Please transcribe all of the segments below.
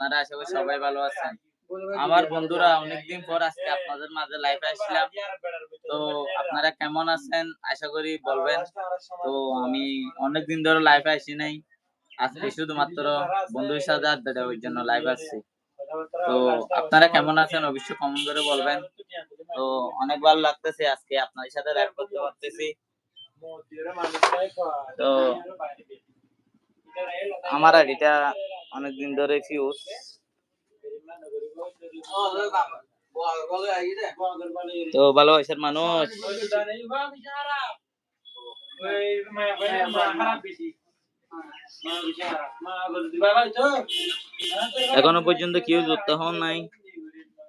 আপনারা আশা করি সবাই ভালো আছেন আমার বন্ধুরা অনেকদিন পর আজকে আপনাদের মাঝে লাইভে আসলাম তো আপনারা কেমন আছেন আশা করি বলবেন তো আমি অনেকদিন ধরে লাইভে আসি নাই আজকে শুধুমাত্র বন্ধুর সাথে আড্ডা দেওয়ার জন্য লাইভ আসছি তো আপনারা কেমন আছেন অবশ্যই কমেন্ট করে বলবেন তো অনেক ভালো লাগতেছে আজকে আপনাদের সাথে লাইভ করতে পারতেছি তো আমার আইডিটা অনেকদিন ধরে ফিউজ তো ভালো ভালোবাসার মানুষ। এখনও পর্যন্ত কেউ যুক্ত হন নাই।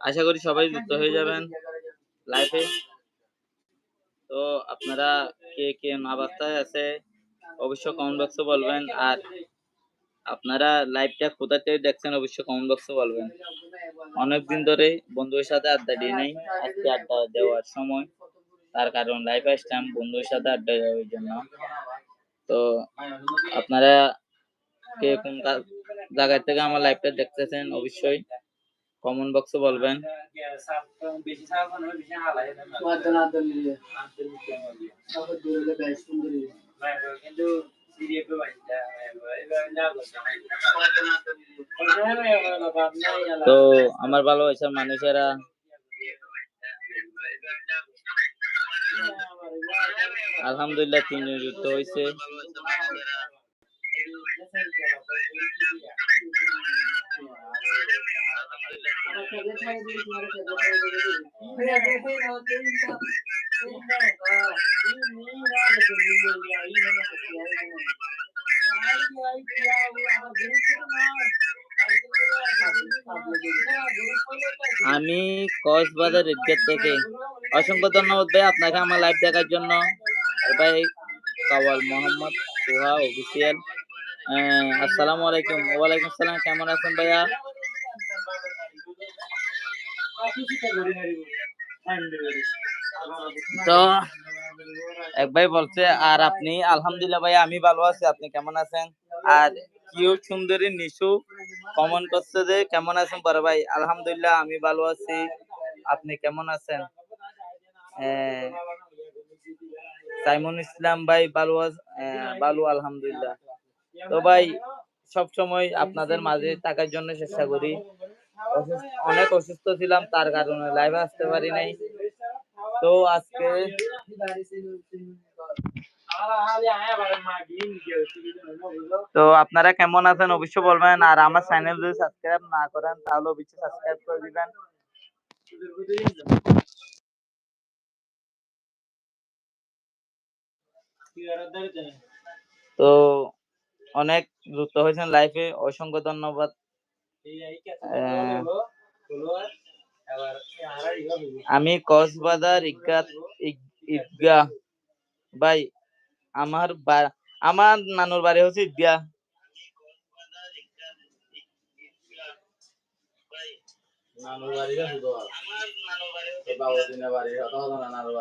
আশা করি সবাই যুক্ত হয়ে যাবেন লাইফে তো আপনারা কে কে অবস্থায় আছে অবশ্যই কমেন্ট বক্সে বলবেন। আর আপনারা লাইভটা কোথা থেকে দেখছেন অবশ্যই কমেন্ট বক্সে বলবেন। অনেকদিন ধরে বন্ধুর সাথে আড্ডা দিই নাই। আজকে আড্ডা দেওয়ার সময়। তার কারণ লাইভ আসলাম বন্ধুর সাথে আড্ডা দেওয়ার জন্য। তো আপনারা কে কোন জায়গা থেকে আমার লাইভটা দেখতেছেন অবশ্যই কমেন্ট বক্সে বলবেন। তো আমার ভালোবাসার মানুষেরা আলহামদুলিল্লাহ তিনজন যুক্ত হয়েছে। আমি কক্সবাজার রেডগেট থেকে অসংখ্য ধন্যবাদ ভাই আপনাকে আমার লাইভ দেখার জন্য। আর ভাই কাওয়াল মোহাম্মদ সুহা অফিসিয়াল আসসালামু আলাইকুম। ওয়ালাইকুম আসসালাম। কেমন আছেন ভাইয়া? তো এক ভাই বলছে আর আপনি আলহামদুলিল্লাহ ভাই আমি ভালো আছি। আপনি কেমন আছেন? আর কিউট সুন্দরী নিশু কমেন্ট করছে যে কেমন আছেন বড় ভাই? আলহামদুলিল্লাহ আমি ভালো আছি। আপনি কেমন আছেন? আহ, সাইমন ইসলাম ভাই ভালো আছ- আহ, ভালো আলহামদুলিল্লাহ। তো ভাই সব সময় আপনাদের মাঝে থাকার জন্য চেষ্টা করি। অনেক অসুস্থ ছিলাম তার কারণে লাইভে আসতে পারি নাই। তো আজকে তো আপনারা কেমন আছেন? অবশ্যই বলবেন। আর আমার চ্যানেল যদি সাবস্ক্রাইব না করেন তাহলে অবশ্যই সাবস্ক্রাইব করে দিবেন। তো অনেক যুক্ত হয়েছেন লাইফে অসংখ্য ধন্যবাদ। আমি কক্সবাজার ঈদগাহ ঈদ- ঈদগাহ ভাই আমার আমার নানুর বাড়ি হচ্ছে ঈদগাহ।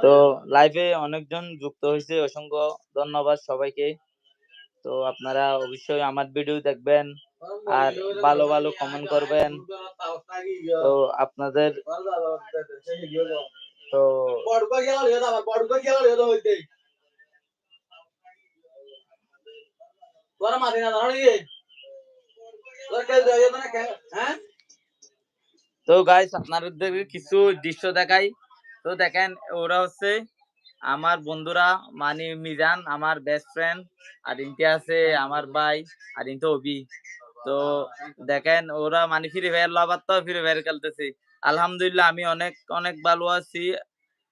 তো লাইভে অনেকজন যুক্ত হয়েছে অসংখ্য ধন্যবাদ সবাইকে। তো আপনারা অবশ্যই আমার ভিডিও দেখবেন। আর ভালো ভালো কমেন্ট করবেন। তো আপনাদের তো তো গাইস আপনাদের কিছু দৃশ্য দেখাই। তো দেখেন, ওরা হচ্ছে আমার বন্ধুরা মানে মিজান, আমার বেস্ট ফ্রেন্ড আর ইনতে আছে, আমার ভাই আর ইনতে অবি তো দেখেন, ওরা মানে ফ্রি ফায়ার লাভার তো ফ্রি ফায়ার খেলতেছি। আলহামদুলিল্লাহ, আমি অনেক অনেক ভালো আছি।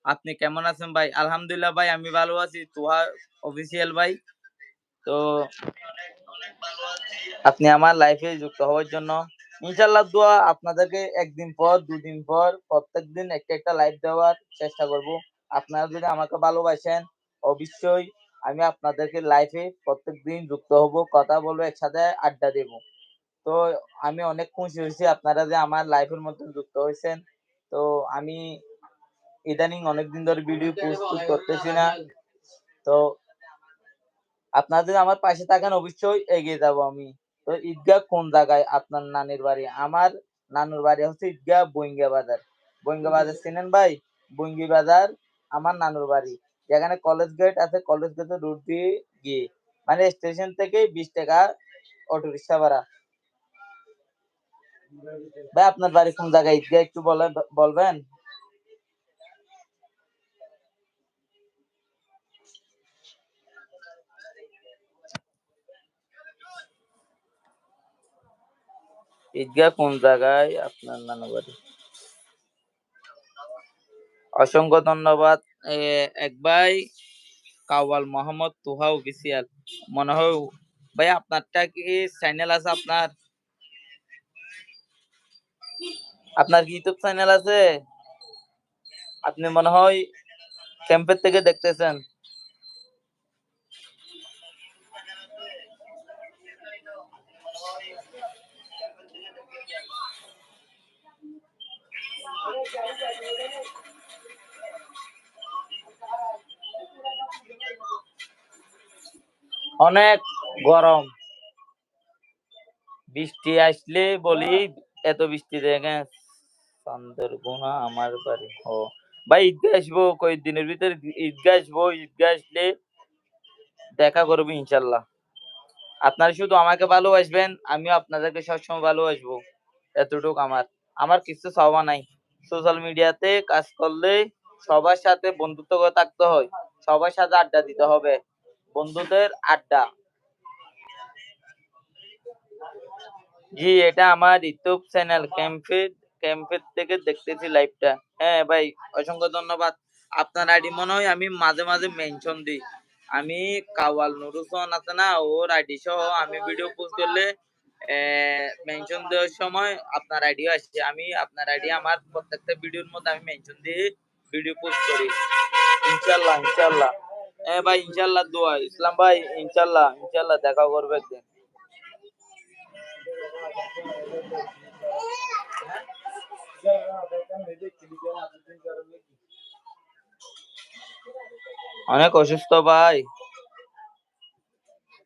আপনি কেমন আছেন ভাই? আলহামদুলিল্লাহ ভাই, আমি ভালো আছি। তুহা অফিসিয়াল ভাই। তো আপনি আমার লাইফে যুক্ত হওয়ার জন্য ইনশাল্লাহ দোয়া আপনাদেরকে একদিন পর, দুদিন পর, প্রত্যেকদিন একটা একটা লাইভ দেওয়ার চেষ্টা করব। আপনারা যদি আমাকে ভালোবাসেন, অবশ্যই আমি আপনাদেরকে লাইফে প্রত্যেকদিন যুক্ত হব, কথা বলব, একসাথে আড্ডা দেব। তো আমি অনেক খুশি হয়েছি। আপনারা যে আমার লাইফের মধ্যে যুক্ত হয়েছেন। তো আমি ইদানিং অনেকদিন ধরে ভিডিও পোস্ট করতেছি না। তো আপনারা যদি আমার পাশে থাকেন অবশ্যই এগিয়ে যাব আমি। তো ঈদগাহ কোন জায়গায় আপনার নানির বাড়ি? আমার নানুর বাড়ি হচ্ছে ঈদগাহ বইঙ্গা বাজার। বইঙ্গা বাজার চিনেন ভাই? বইঙ্গি বাজার আমার নানুর বাড়ি। যেখানে কলেজ গেট আছে কলেজ গেটের রুট দিয়ে গিয়ে মানে স্টেশন থেকে বিশ টাকা অটো রিক্সা ভাড়া। ভাই, আপনার বাড়ি কোন জায়গায়? ঈদগাহ একটু বলে বলবেন? ঈদগাহ কোন জায়গায়? আপনার নানু বাড়ি। অসংখ্য ধন্যবাদ। এক ভাই, কাওয়াল মোহাম্মদ তুহা অফিসিয়াল। মনে হয় ভাই, আপনারটা কি চ্যানেল আছে আপনার? আপনার কি ইউটিউব চ্যানেল আছে? আপনি মনে হয় ক্যাম্পের থেকে দেখতেছেন। অনেক গরম। বৃষ্টি আসলে বলি এত বৃষ্টি দেখে চন্দ্রগুনা আমার বাড়ি। ও, ভাই ঈদগাহ আসব কয়েকদিনের ভিতরে? ঈদগাহ আসব, ঈদগাহ আসলে দেখা করব ইনশাল্লাহ। আপনারা শুধু আমাকে ভালোবাসবেন, আমিও আপনাদেরকে সবসময় ভালোবাসবো। এতটুকু আমার। আমার কিছু চাওয়া নাই। সোশ্যাল মিডিয়াতে কাজ করলে সবার সাথে বন্ধুত্ব থাকতে হয়। সবার সাথে আড্ডা দিতে হবে। বন্ধুদের আড্ডা। জি, এটা আমার ইউটিউব চ্যানেল ক্যাম্পের ক্যাম্পের থেকে দেখতেছি লাইভটা হ্যাঁ ভাই, অসংখ্য ধন্যবাদ। আপনার আইডি মনে হয় আমি মাঝে মাঝে মেনশন দিই। আমি কাওয়াল নুরুসন আছে না, ওর আইডি সহ আমি ভিডিও পোস্ট করলে মেনশন দেওয়ার সময় আপনার আইডিও আসছে আমি আপনার আইডি আমার প্রত্যেকটা ভিডিওর মধ্যে আমি মেনশন দিয়ে ভিডিও পোস্ট করি। ইনশাল্লাহ ইনশাল্লাহ। হ্যাঁ ভাই, ইনশাল্লাহ দোয়া, ইসলাম ভাই, ইনশাল্লাহ ইনশাল্লাহ দেখা করবে একদিন। অনেক অসুস্থ ভাই।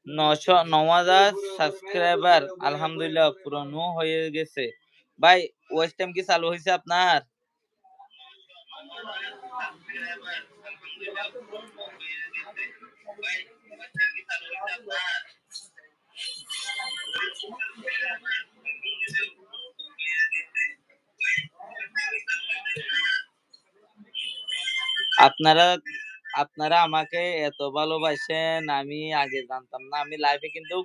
নশো ন হাজার সাবস্ক্রাইবার, আলহামদুলিল্লাহ, পুরনো হয়ে গেছে। ভাই, ওয়েস্ট টাইম কি চালু হয়েছে আপনার? আপনারা আপনারা আমাকে এত ভালোবাসেন, আমি আগে জানতাম না। আমি লাইভে কিন্তু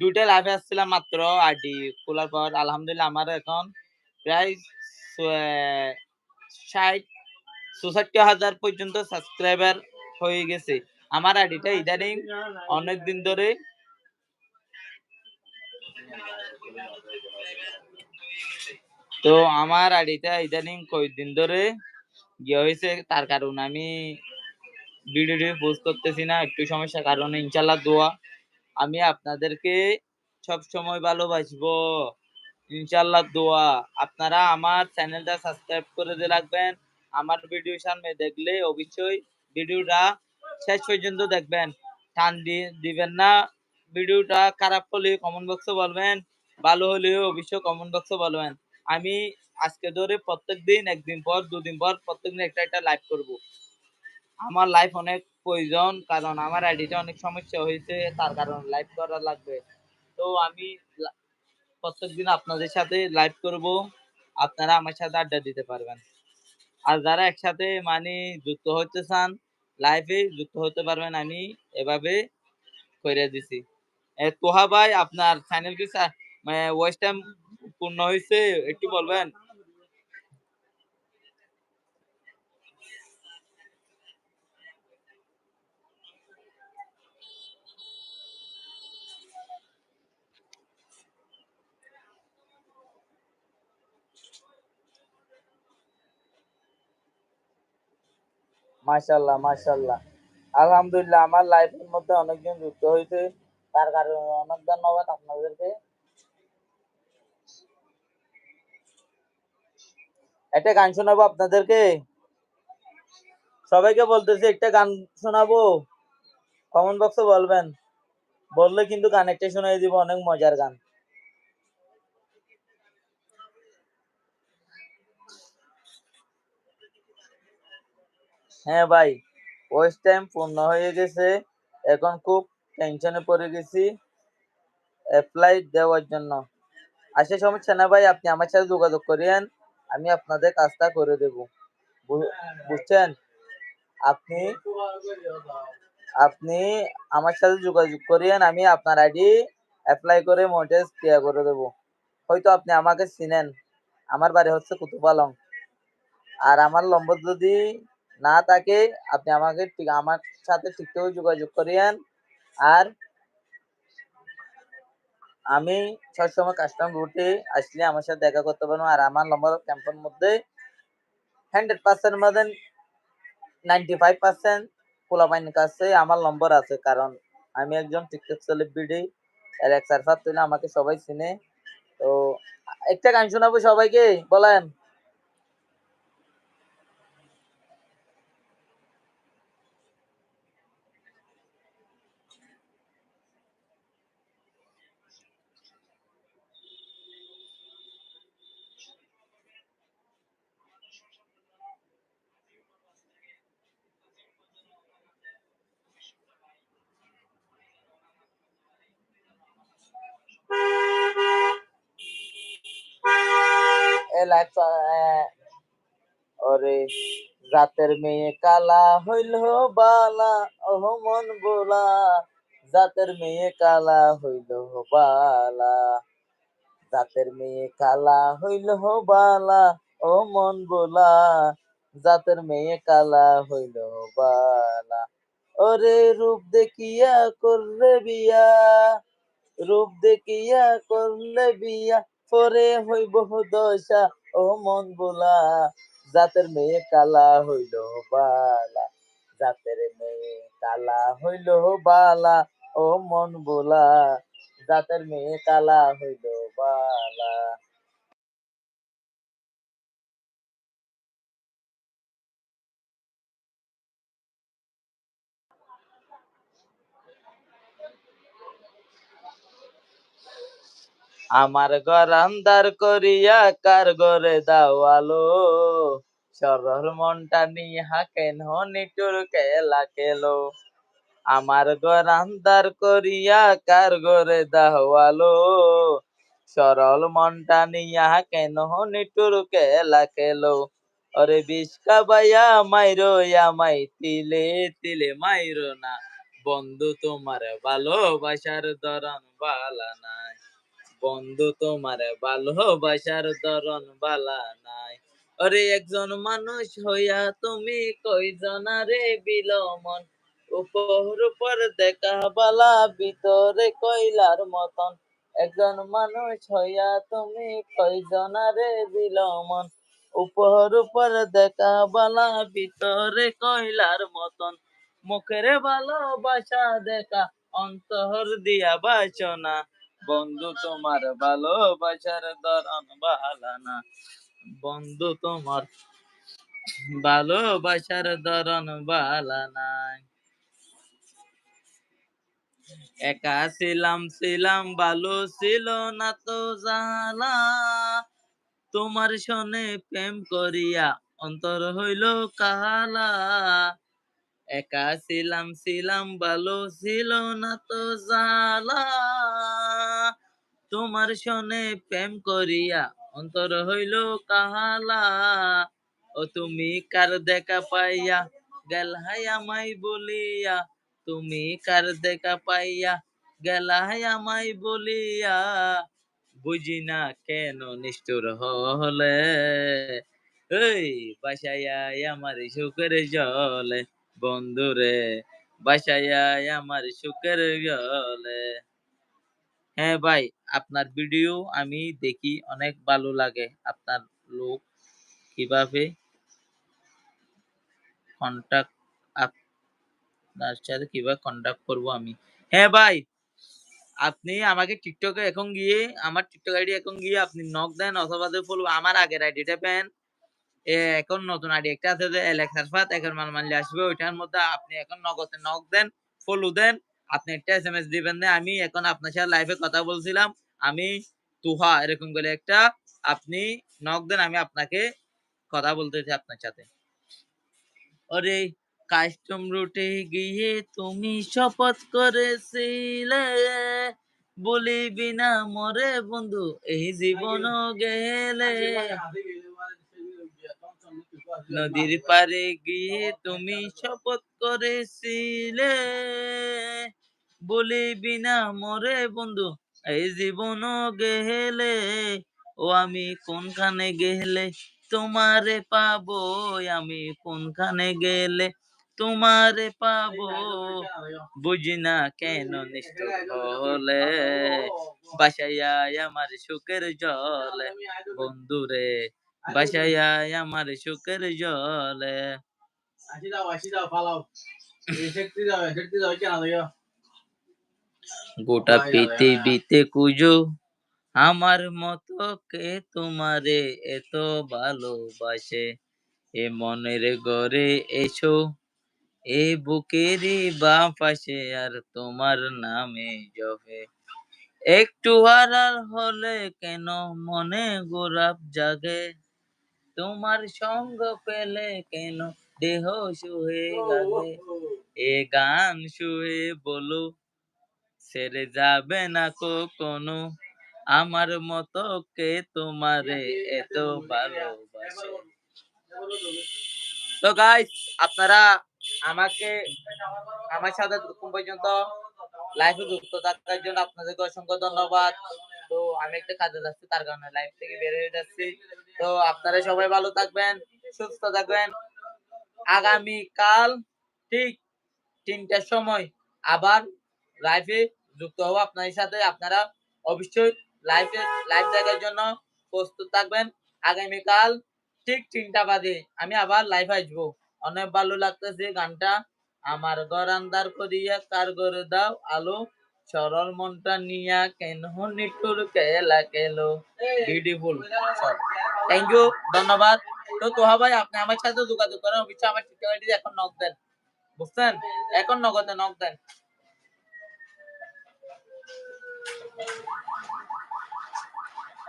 দুইটা লাইভে আসছিলাম মাত্র আইডি খোলার পর আলহামদুলিল্লাহ, আমার এখন প্রায় ষাট চৌষট্টি হাজার পর্যন্ত সাবস্ক্রাইবার হয়ে গেছে। আমার আইডিটা ইদানিং অনেক দিন ধরে তো আমার আইডিটা ইদানিং কয়েকদিন ধরে ইয়ে হয়েছে, তার কারণ আমি ভিডিও পোস্ট করতেছি না, একটু সমস্যার কারণে ইনশাল্লাহ দোয়া। আমি আপনাদেরকে সব সময় ভালোবাসবো। ইনশাল্লাহ দোয়া। আপনারা আমার চ্যানেলটা সাবস্ক্রাইব করে দিয়ে রাখবেন। আমার ভিডিও সামনে দেখলে অবশ্যই ভিডিওটা শেষ পর্যন্ত দেখবেন। টান দিবেন না। ভিডিওটা খারাপ হলে কমেন্ট বক্সে বলবেন, ভালো হলেও অবশ্যই কমেন্ট বক্সে বলবেন। আমি আজকে ধরে প্রত্যেক দিন একদিন পর, দুদিন পর প্রত্যেকদিন একটা একটা লাইভ করব। আমার লাইফ অনেক প্রয়োজন, কারণ আমার আইডিটা অনেক সমস্যা হয়েছে, তার কারণে লাইভ করা লাগবে। তো আমি লা- প্রত্যেকদিন আপনাদের সাথে লাইভ করব, আপনারা আমার সাথে আড্ডা দিতে পারবেন। আর যারা একসাথে মানে যুক্ত হতে চান লাইভে যুক্ত হতে পারবেন, আমি এভাবে করে দিছি। তোহা ভাই, আপনার চ্যানেল কি ওয়েস্ট টাইম পূর্ণ হয়েছে একটু বলবেন? মাশাল্লাহ মাশাল্লাহ। আলহামদুলিল্লাহ, আমার লাইফের মধ্যে অনেকজন যুক্ত হয়েছে। তার কারণে অনেক ধন্যবাদ আপনাদেরকে। একটা গান শোনাবো আপনাদেরকে? সবাইকে বলতেছি, একটা গান শোনাবো? কমেন্ট বক্সে বলবেন। বললে কিন্তু গান একটা শোনাই দিব, অনেক মজার গান। হ্যাঁ ভাই, ওয়েস্ট টাইম পূর্ণ হয়ে গেছে। এখন খুব টেনশনে পড়ে গেছি। অ্যাপ্লাই দেওয়ার জন্য। আচ্ছা সমস্যা না ভাই, আপনি আমার সাথে যোগাযোগ করিয়েন আমি আপনাদের কাজটা করে দেব। বুঝছেন? আপনি আপনি আমার সাথে যোগাযোগ করিয়েন আমি আপনার আইডি অ্যাপ্লাই করে মোটেজ ক্লিয়ার করে দেব। হয়তো আপনি আমাকে চিনেন। আমার বাড়ি হচ্ছে কুতুপালং আর আমার নম্বর যদি না থাকে, আপনি আমাকে আমার সাথে ঠিকঠাক যোগাযোগ করিয়েন আর আমি সবসময় কাস্টমার রুটে আসলে আমার সাথে দেখা করতে পারব আর আমার নম্বর ক্যাম্পের মধ্যে হান্ড্রেড পার্সেন্ট মধ্যে নাইনটি ফাইভ পার্সেন্ট পোলাপাইনের কাছে আমার নম্বর আছে। কারণ আমি একজন টিকটক সেলিব্রিটি এলেক্সার ফার তুলে আমাকে সবাই চিনে। তো একটা গান শোনাবো সবাইকে? বলেন। এলেক্সা ওরে জাতের মেয়ে কালা হইল বালা, ওহ মন বোলা জাতের মেয়ে কালা হইল বালা, জাতের মেয়ে কালা হইল বালা ও মন বোলা জাতের মেয়ে কালা হইল বালা। ওরে রূপ দেখিয়া করলে বিয়া, রূপ দেখিয়া করলে বিয়া পরে হইব দশা, ও মন বোলা, জাতের মেয়ে কালা হইল বালা, জাতের মেয়ে কালা হইল বালা, ও মন বোলা, জাতের মেয়ে কালা হইল বালা। আমার ঘর আন্দার করিয়া কার ঘরে দাওয়ালো সরল মনটা নিহা কেন নিটুর কেলা কেলো আমার ঘর আন্দার করিয়া কার ঘরে দাওয়ালো সরল মনটা নিয়া কেন নিটুর কেলা কেলো অরে বিষ কাবাইয়া মাইরো আমাই তিলে তিলে মাইরো না। বন্ধু তোমার ভালোবাসার দরন বালা নাই। বন্ধু তোমার ভালোবাসার ধরন বালা নাই। অরে একজন মানুষ হইয়া তুমি কয়জনারে বিলমন? উপর উপর দেখা বালা, ভিতরে কইলার মতন। একজন মানুষ হইয়া তুমি কয়জনারে বিলমন? উপর উপর দেখা বালা, ভিতরে কইলার মতন। মুখের ভালোবাসা দেখা, অন্তর দিয়া বাসনা। বন্ধু তোমার ভালোবাসার বালা না। বন্ধু তোমার ভালোবাসার দরন বালা নাই। একা ছিলাম ছিলাম, ভালো ছিল না তো জালা তোমার সনে প্রেম করিয়া অন্তর হইল কালা একা ছিলাম ছিলাম, ভালো ছিল না তো জালা তোমার সনে প্রেম করিয়া অন্তর হইল কাহালা। ও তুমি কার দেখা পাইয়া গেলহাই আমায় বলিয়া। তুমি কার দেখা পাইয়া গেলহাই আমায় বলিয়া। বুঝি না কেন নিষ্ঠুর হলে। এই বাসায়া আমার সুখের জলে। বন্ধুরে বাসায়া আমার সুখের জলে হ্যাঁ ভাই, আপনার ভিডিও আমি দেখি, অনেক ভালো লাগে। আপনার লোক কীভাবে? কন্টাক্ট আপনার সাথে কীভাবে কন্টাক্ট করব আমি? হ্যাঁ ভাই, আপনি আমাকে টিকটকে এখন গিয়ে, আমার টিকটক আইডি এখন গিয়ে আপনি নক দেন অথবা ফলো আমার আগের আইডিটা পেন এখন নতুন আইডি একটা আছে যে এলেক্সার ফাত এখন মাল মানলে আসবে, ওইটার মধ্যে আপনি এখন নগদে নক দেন ফলো দেন, আপনি একটা এস এম এস দিবেন না আমি এখন আপনার সাথে লাইভে কথা বলছিলাম, আমি তুহা, এরকম করে একটা আপনি নক দেন, আমি আপনাকে কথা বলতেছি আপনার সাথে। ওরে কাস্টম রুটে গিয়ে তুমি শপথ করেছিলে, বলিবি না মরে বন্ধু, এই জীবন গেলে। নদীর পারে গিয়ে তুমি শপথ করেছিলে। বলিবি না মরে বন্ধু, এই জীবন গেলে, ও আমি কোনখানে গেলে? তোমারে পাবো, আমি কোনখানে গেলে? তোমারে পাবো, বুঝি না কেন নিষ্ঠুর হলে? বাসাইয়া আমার সুখের জলে। বন্ধুরে বাসাইয়া আমার সুখের জলে আসি দাও আসি দাও পালাও সেক্টরি দাও সেক্টরি দাও কেন গোটা। পৃথিবীতে কুজো আমার মতো কে তোমারে এত ভালোবাসে এ মনের গড়ে এসো এ বুকেরই বাম পাশে আর তোমার নামে জপে একটু হারার হলে কেন মনে গোলাপ জাগে তোমার সঙ্গ পেলে কেন দেহ শুয়ে গাবে এ গান শুয়ে বলো ছেড়ে যাবে না কখনো? আমার মতো কে তোমারে এত ভালোবাসে? তো গাইস আপনারা আমাকে আমার সাথে পর্যন্ত লাইভে যুক্ত থাকার জন্য আপনাদেরকে অসংখ্য ধন্যবাদ। তো আমি একটা কাজে যাচ্ছি, তার কারণে লাইভ থেকে বের হয়ে যাচ্ছি। তো আপনারা সবাই ভালো থাকবেন, সুস্থ থাকবেন। আগামী কাল ঠিক তিনটার সময় আবার লাইভে যুক্ত হব আপনাদের সাথে। আপনারা অবশ্যই লাইভে লাইভ দেখার জন্য প্রস্তুত থাকবেন। আগামীকাল ঠিক তিনটা বাজে আমি আবার লাইভ আসব। অনেক ভালো লাগতেছে গানটা। আমার ঘর আন্দার করিয়া কার ঘরে দাও আলো সরল মনটা নিয়া কেন নিটুর কেলা কেলো। বিউটিফুল থ্যাংক ইউ ধন্যবাদ। তো তোহা ভাই আপনি আমার সাথে যোগাযোগ করেন অবশ্যই আমার ঠিকানাটি এখন নক দেন। বুঝছেন? এখন নগদে নক দেন।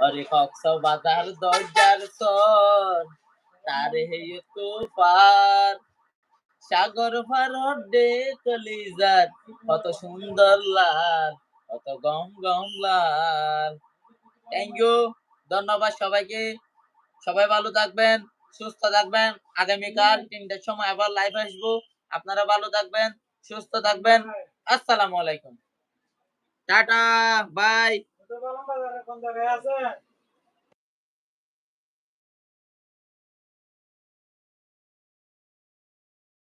অরে কক্স বাজার দরজার সর তারে হেয় তো পার। সাগর ফারর ডে কলিজার কত সুন্দর লাল কত গম গম লাল। থ্যাংক ইউ ধন্যবাদ সবাইকে। সবাই ভালো থাকবেন সুস্থ থাকবেন। আগামীকাল তিনটার সময় আবার লাইভ আসব। আপনারা ভালো থাকবেন সুস্থ থাকবেন। আসসালামু আলাইকুম। টাটা বাই কোন জায়গায় আছে